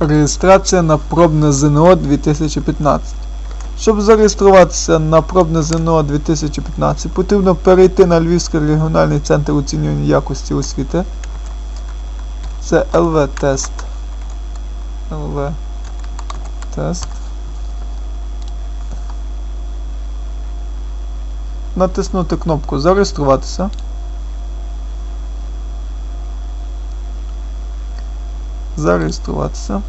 Реєстрація на пробне ЗНО 2015. Щоб зареєструватися на пробне ЗНО 2015, потрібно перейти на Львівський регіональний центр оцінювання якості освіти. Це ЛВ-тест. ЛВ-тест. Натиснути кнопку Зареєструватися. Зареєструватися.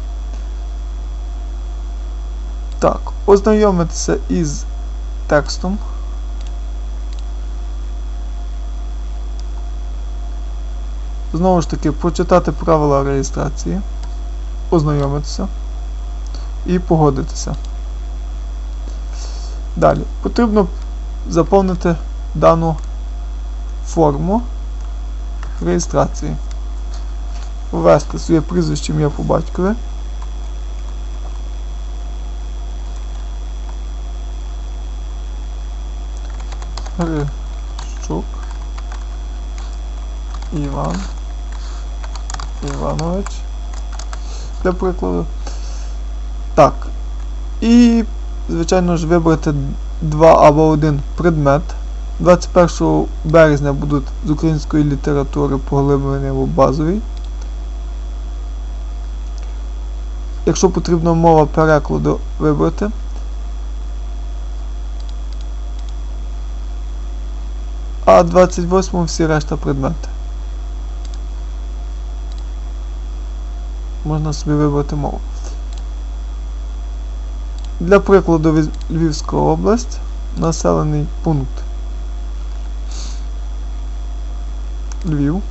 Так, ознайомитися із текстом. Знову ж таки, прочитати правила реєстрації, ознайомитися і погодитися. Далі. Потрібно заповнити дану форму реєстрації. Ввести своє прізвище ім'я по батькові. Грищук Іван Іванович. Для прикладу. Так. І, звичайно ж, вибрати два або один предмет. 21 березня будуть з української літератури поглиблені або базовий. Якщо потрібна мова перекладу, вибрати. А 28 всі решта предмети. Можна собі вибрати мову. Для прикладу Львівська область, населений пункт Львів.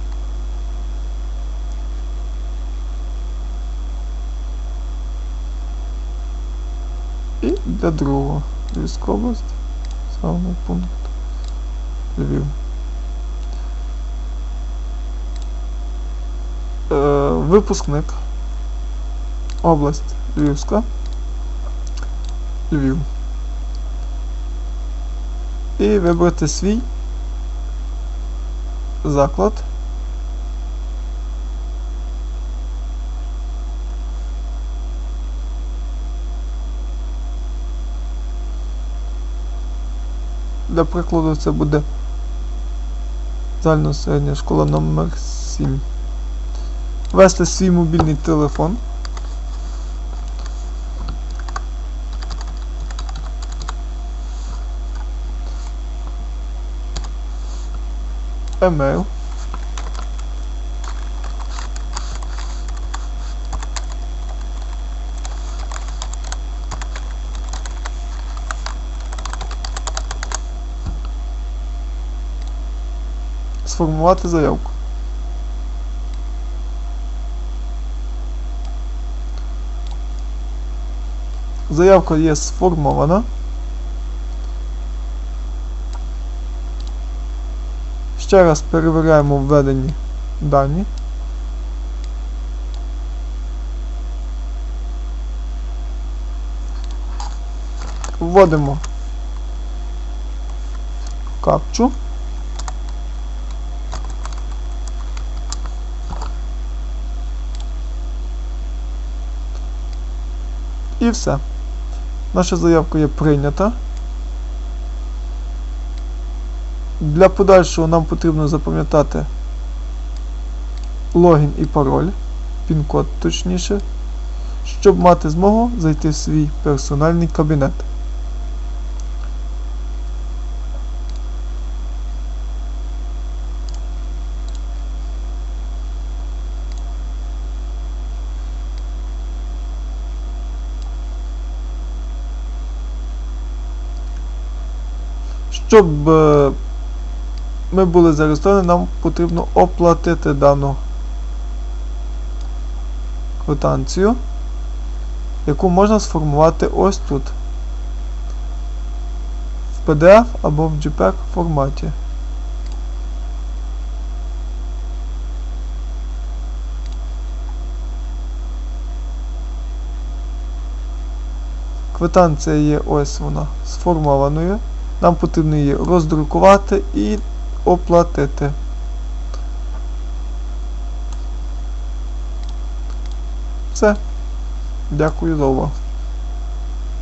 І для другого Львівська область, населений пункт Львів. Е, випускник. Область Львівська. Львів. І вибрати свій заклад. Для прикладу це буде загальна середня школа номер 7. Ввести свій мобільний телефон. Емейл. Сформувати заявку. Заявка є сформована. Ще раз перевіряємо введені дані. Вводимо капчу. Все. Наша заявка є прийнята. Для подальшого нам потрібно запам'ятати логін і пароль, пін-код точніше, щоб мати змогу зайти в свій персональний кабінет. Щоб е, ми були зареєстровані, нам потрібно оплатити дану квитанцію, яку можна сформувати ось тут. В PDF або в JPEG форматі. Квитанція є ось вона сформованою. Нам потрібно її роздрукувати і оплатити. Все. Дякую за увагу.